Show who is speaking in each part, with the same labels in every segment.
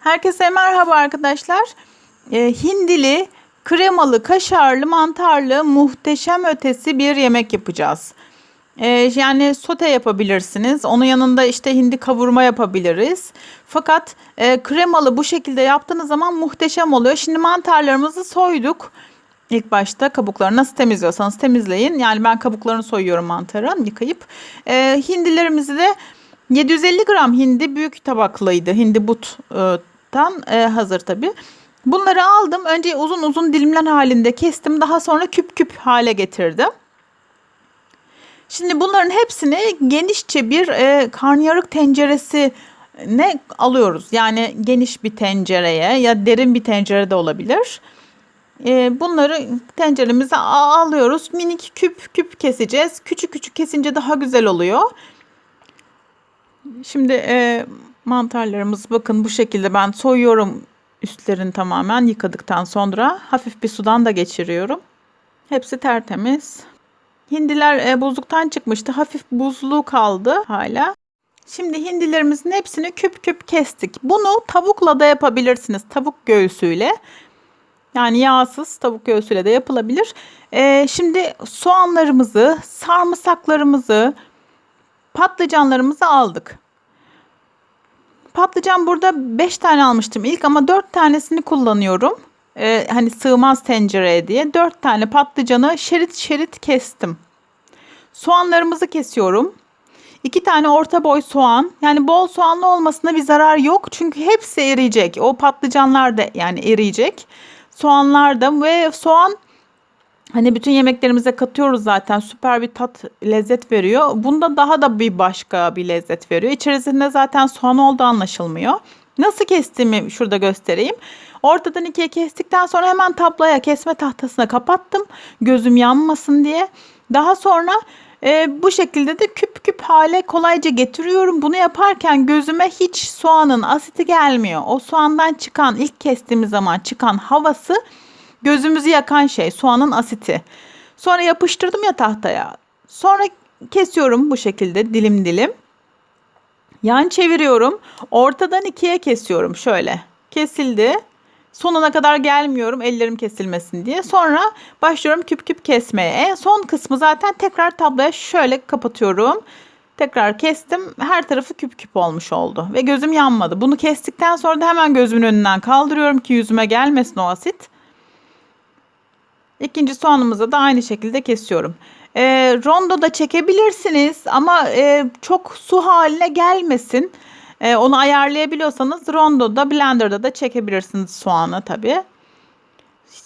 Speaker 1: Herkese merhaba arkadaşlar. Ee, hindili, kremalı, kaşarlı, mantarlı muhteşem ötesi bir yemek yapacağız. Ee, yani sote yapabilirsiniz. Onun yanında işte hindi kavurma yapabiliriz. Fakat e, kremalı bu şekilde yaptığınız zaman muhteşem oluyor. Şimdi mantarlarımızı soyduk. İlk başta kabuklarını nasıl temizliyorsanız temizleyin. Yani ben kabuklarını soyuyorum mantarın yıkayıp. Ee, hindilerimizi de 750 gram hindi büyük tabaklıydı. Hindi buttan e, hazır tabi. Bunları aldım. Önce uzun uzun dilimler halinde kestim. Daha sonra küp küp hale getirdim. Şimdi bunların hepsini genişçe bir e, karnıyarık tenceresi ne alıyoruz. Yani geniş bir tencereye ya derin bir tencere de olabilir. E, bunları tenceremize alıyoruz. Minik küp küp keseceğiz. Küçük küçük kesince daha güzel oluyor. Şimdi e, mantarlarımız bakın bu şekilde ben soyuyorum üstlerini tamamen yıkadıktan sonra hafif bir sudan da geçiriyorum. Hepsi tertemiz. Hindiler e, buzluktan çıkmıştı. Hafif buzlu kaldı hala. Şimdi hindilerimizin hepsini küp küp kestik. Bunu tavukla da yapabilirsiniz. Tavuk göğsüyle. Yani yağsız tavuk göğsüyle de yapılabilir. E, şimdi soğanlarımızı, sarımsaklarımızı, patlıcanlarımızı aldık. Patlıcan burada 5 tane almıştım ilk ama 4 tanesini kullanıyorum. Ee, hani sığmaz tencereye diye 4 tane patlıcanı şerit şerit kestim. Soğanlarımızı kesiyorum. 2 tane orta boy soğan. Yani bol soğanlı olmasına bir zarar yok. Çünkü hepsi eriyecek. O patlıcanlar da yani eriyecek. Soğanlar da ve soğan Hani bütün yemeklerimize katıyoruz zaten süper bir tat lezzet veriyor. Bunda daha da bir başka bir lezzet veriyor. İçerisinde zaten soğan olduğu anlaşılmıyor. Nasıl kestiğimi şurada göstereyim. Ortadan ikiye kestikten sonra hemen tablaya kesme tahtasına kapattım. Gözüm yanmasın diye. Daha sonra e, bu şekilde de küp küp hale kolayca getiriyorum. Bunu yaparken gözüme hiç soğanın asiti gelmiyor. O soğandan çıkan ilk kestiğimiz zaman çıkan havası Gözümüzü yakan şey soğanın asiti. Sonra yapıştırdım ya tahtaya. Sonra kesiyorum bu şekilde dilim dilim. Yan çeviriyorum. Ortadan ikiye kesiyorum şöyle. Kesildi. Sonuna kadar gelmiyorum ellerim kesilmesin diye. Sonra başlıyorum küp küp kesmeye. En son kısmı zaten tekrar tabloya şöyle kapatıyorum. Tekrar kestim. Her tarafı küp küp olmuş oldu. Ve gözüm yanmadı. Bunu kestikten sonra da hemen gözümün önünden kaldırıyorum ki yüzüme gelmesin o asit. İkinci soğanımızı da aynı şekilde kesiyorum. E, rondo da çekebilirsiniz ama e, çok su haline gelmesin. E, onu ayarlayabiliyorsanız rondoda blenderda da çekebilirsiniz soğanı tabi.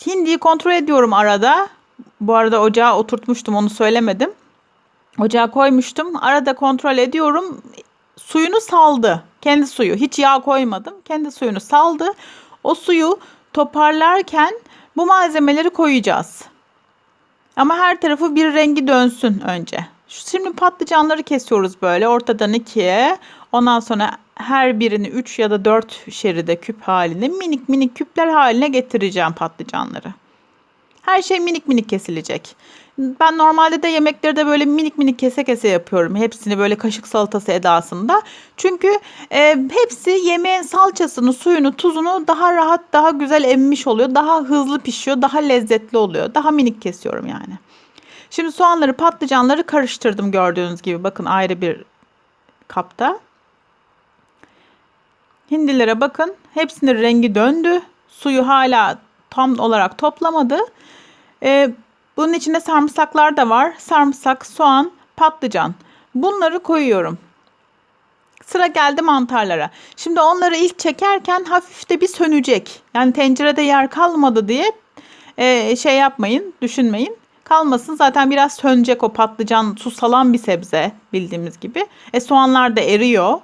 Speaker 1: Hindiyi kontrol ediyorum arada. Bu arada ocağa oturtmuştum onu söylemedim. Ocağa koymuştum. Arada kontrol ediyorum. Suyunu saldı. Kendi suyu. Hiç yağ koymadım. Kendi suyunu saldı. O suyu toparlarken bu malzemeleri koyacağız. Ama her tarafı bir rengi dönsün önce. Şimdi patlıcanları kesiyoruz böyle ortadan ikiye. Ondan sonra her birini 3 ya da 4 şeride küp halinde minik minik küpler haline getireceğim patlıcanları. Her şey minik minik kesilecek. Ben normalde de yemekleri de böyle minik minik kese kese yapıyorum. Hepsini böyle kaşık salatası edasında. Çünkü e, hepsi yemeğin salçasını, suyunu, tuzunu daha rahat, daha güzel emmiş oluyor. Daha hızlı pişiyor, daha lezzetli oluyor. Daha minik kesiyorum yani. Şimdi soğanları, patlıcanları karıştırdım gördüğünüz gibi. Bakın ayrı bir kapta. Hindilere bakın. Hepsinin rengi döndü. Suyu hala tam olarak toplamadı. Ee, bunun içinde sarımsaklar da var. Sarımsak, soğan, patlıcan. Bunları koyuyorum. Sıra geldi mantarlara. Şimdi onları ilk çekerken hafif de bir sönecek. Yani tencerede yer kalmadı diye e, şey yapmayın, düşünmeyin. Kalmasın zaten biraz sönecek o patlıcan su salan bir sebze bildiğimiz gibi. E soğanlar da eriyor.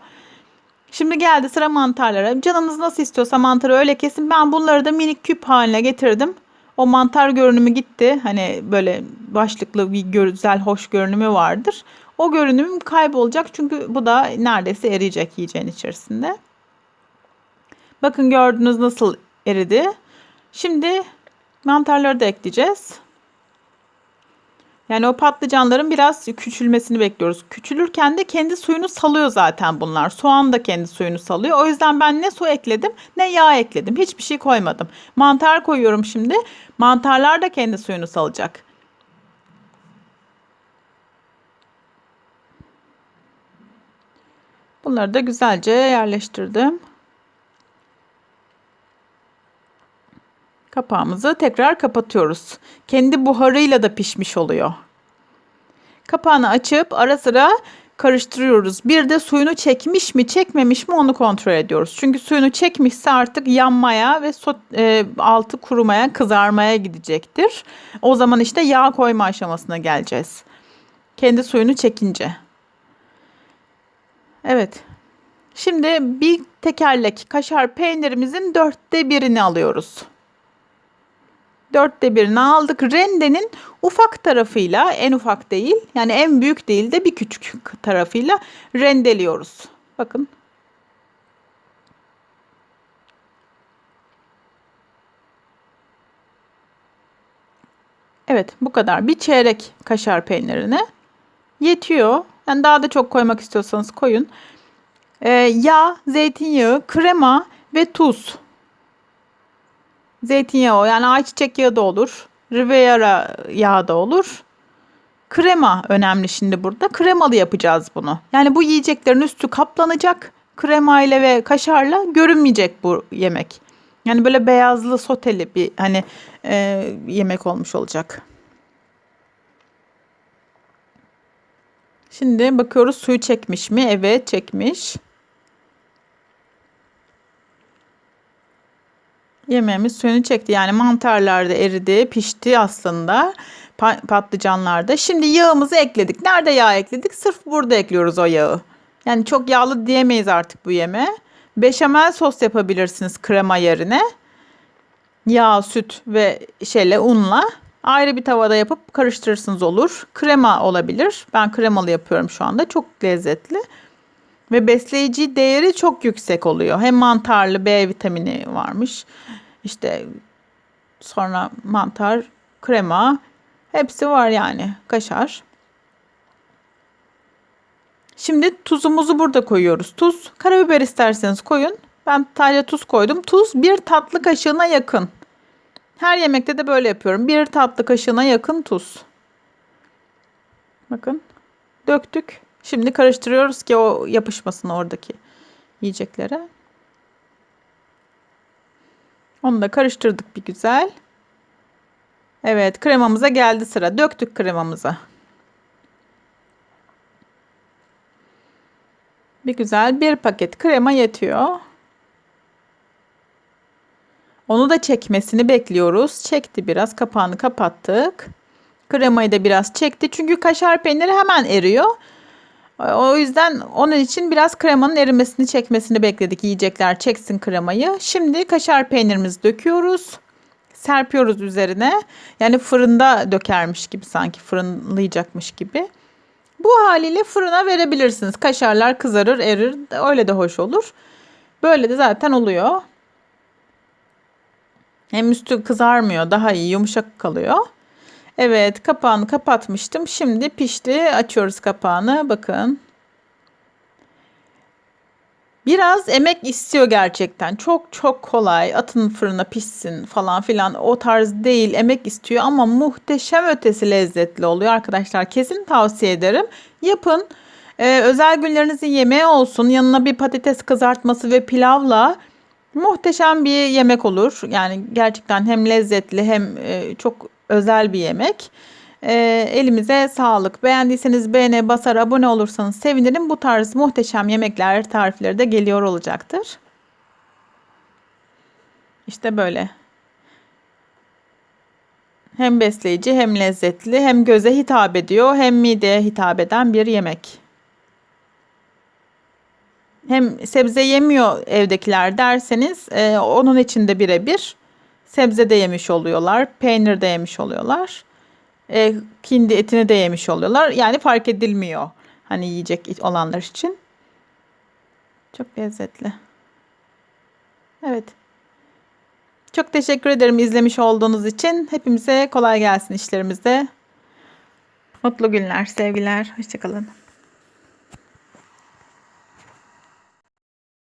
Speaker 1: Şimdi geldi sıra mantarlara. Canınız nasıl istiyorsa mantarı öyle kesin. Ben bunları da minik küp haline getirdim. O mantar görünümü gitti. Hani böyle başlıklı bir güzel, hoş görünümü vardır. O görünüm kaybolacak çünkü bu da neredeyse eriyecek yiyeceğin içerisinde. Bakın gördünüz nasıl eridi. Şimdi mantarları da ekleyeceğiz. Yani o patlıcanların biraz küçülmesini bekliyoruz. Küçülürken de kendi suyunu salıyor zaten bunlar. Soğan da kendi suyunu salıyor. O yüzden ben ne su ekledim ne yağ ekledim. Hiçbir şey koymadım. Mantar koyuyorum şimdi. Mantarlar da kendi suyunu salacak. Bunları da güzelce yerleştirdim. Kapağımızı tekrar kapatıyoruz. Kendi buharıyla da pişmiş oluyor. Kapağını açıp ara sıra karıştırıyoruz. Bir de suyunu çekmiş mi çekmemiş mi onu kontrol ediyoruz. Çünkü suyunu çekmişse artık yanmaya ve so e, altı kurumaya kızarmaya gidecektir. O zaman işte yağ koyma aşamasına geleceğiz. Kendi suyunu çekince. Evet. Şimdi bir tekerlek kaşar peynirimizin dörtte birini alıyoruz. Dörtte birini aldık. Rendenin ufak tarafıyla en ufak değil yani en büyük değil de bir küçük tarafıyla rendeliyoruz. Bakın. Evet bu kadar. Bir çeyrek kaşar peynirine yetiyor. Yani daha da çok koymak istiyorsanız koyun. Ee, yağ, zeytinyağı, krema ve tuz. Zeytinyağı yani ayçiçek yağı da olur. Riviera yağı da olur. Krema önemli şimdi burada. Kremalı yapacağız bunu. Yani bu yiyeceklerin üstü kaplanacak. Krema ile ve kaşarla görünmeyecek bu yemek. Yani böyle beyazlı soteli bir hani e, yemek olmuş olacak. Şimdi bakıyoruz suyu çekmiş mi? Evet çekmiş. Yemeğimiz suyunu çekti. Yani mantarlar da eridi, pişti aslında. Pa- patlıcanlar da. Şimdi yağımızı ekledik. Nerede yağ ekledik? Sırf burada ekliyoruz o yağı. Yani çok yağlı diyemeyiz artık bu yeme. Beşamel sos yapabilirsiniz krema yerine. Yağ, süt ve şeyle unla ayrı bir tavada yapıp karıştırırsınız olur. Krema olabilir. Ben kremalı yapıyorum şu anda. Çok lezzetli. Ve besleyici değeri çok yüksek oluyor. Hem mantarlı B vitamini varmış. İşte sonra mantar, krema hepsi var yani. Kaşar. Şimdi tuzumuzu burada koyuyoruz. Tuz, karabiber isterseniz koyun. Ben sadece tuz koydum. Tuz bir tatlı kaşığına yakın. Her yemekte de böyle yapıyorum. Bir tatlı kaşığına yakın tuz. Bakın. Döktük. Şimdi karıştırıyoruz ki o yapışmasın oradaki yiyeceklere. Onu da karıştırdık bir güzel. Evet kremamıza geldi sıra. Döktük kremamıza. Bir güzel bir paket krema yetiyor. Onu da çekmesini bekliyoruz. Çekti biraz. Kapağını kapattık. Kremayı da biraz çekti. Çünkü kaşar peyniri hemen eriyor. O yüzden onun için biraz kremanın erimesini çekmesini bekledik. Yiyecekler çeksin kremayı. Şimdi kaşar peynirimizi döküyoruz. Serpiyoruz üzerine. Yani fırında dökermiş gibi sanki fırınlayacakmış gibi. Bu haliyle fırına verebilirsiniz. Kaşarlar kızarır, erir. Öyle de hoş olur. Böyle de zaten oluyor. Hem üstü kızarmıyor, daha iyi yumuşak kalıyor. Evet kapağını kapatmıştım. Şimdi pişti. Açıyoruz kapağını. Bakın. Biraz emek istiyor gerçekten. Çok çok kolay. Atın fırına pişsin falan filan. O tarz değil. Emek istiyor ama muhteşem ötesi lezzetli oluyor arkadaşlar. Kesin tavsiye ederim. Yapın. Ee, özel günlerinizin yemeği olsun. Yanına bir patates kızartması ve pilavla muhteşem bir yemek olur. Yani gerçekten hem lezzetli hem e, çok özel bir yemek. E, elimize sağlık. Beğendiyseniz beğene basar abone olursanız sevinirim. Bu tarz muhteşem yemekler tarifleri de geliyor olacaktır. İşte böyle. Hem besleyici hem lezzetli hem göze hitap ediyor hem mideye hitap eden bir yemek. Hem sebze yemiyor evdekiler derseniz e, onun için de birebir sebze de yemiş oluyorlar, peynir de yemiş oluyorlar. E, hindi etini de yemiş oluyorlar. Yani fark edilmiyor hani yiyecek olanlar için. Çok lezzetli. Evet. Çok teşekkür ederim izlemiş olduğunuz için. Hepimize kolay gelsin işlerimizde. Mutlu günler, sevgiler. Hoşçakalın.